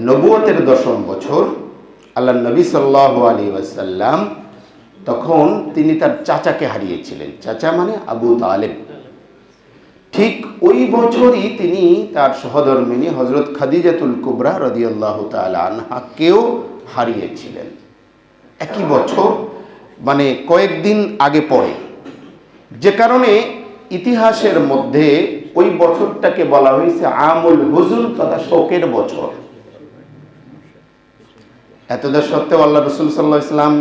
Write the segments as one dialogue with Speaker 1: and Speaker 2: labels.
Speaker 1: নবুয়তের দশম বছর, আল্লাহ নবী সাল্লাহ আলী ওয়াসাল্লাম তখন তিনি তার চাচাকে হারিয়েছিলেন। চাচা মানে আবু তালেব। ঠিক ওই বছরই তিনি তার সহধর্মিনী হজরত খাদিজাতুল কুবরা রদিয়াল্লাহ আনহাকেও হারিয়েছিলেন। একই বছর মানে কয়েকদিন আগে পরে। যে কারণে ইতিহাসের মধ্যে ওই বছরটাকে বলা হয়েছে আমুল হুজুন তথা শোকের বছর। এতদের সত্ত্বেও আল্লাহ রসুল সাল্লাহ ইসলাম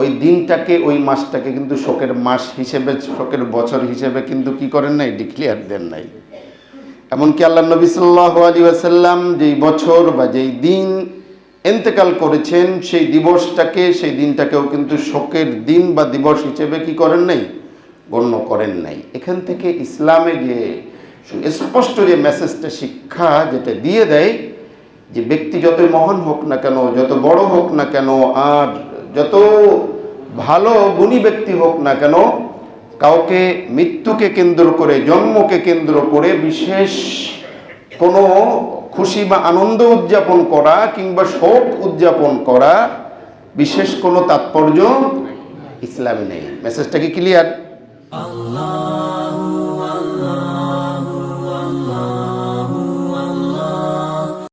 Speaker 1: ওই দিনটাকে, ওই মাসটাকে কিন্তু শোকের মাস হিসেবে, শোকের বছর হিসেবে কিন্তু কি করেন নাই? ডিক্লিয়ার দেন নাই। এমনকি আল্লাহ নবী সাল্লাহ আলী আসাল্লাম যেই বছর বা যেই দিন এন্তেকাল করেছেন, সেই দিবসটাকে, সেই দিনটাকেও কিন্তু শোকের দিন বা দিবস হিসেবে কি করেন নাই? গণ্য করেন নাই। এখান থেকে ইসলামে যে স্পষ্ট যে মেসেজটা শিক্ষা যেটা দিয়ে দেয় যে ব্যক্তি যতই মহান হোক না কেন, যত বড় হোক না কেন, আর যত ভালো গুণী ব্যক্তি হোক না কেন, কাউকে মৃত্যুকে কেন্দ্র করে, জন্মকে কেন্দ্র করে বিশেষ কোনো খুশি বা আনন্দ উদযাপন করা কিংবা শোক উদযাপন করা বিশেষ কোনো তাৎপর্য ইসলামে নেই। মেসেজটা কি ক্লিয়ার
Speaker 2: Allah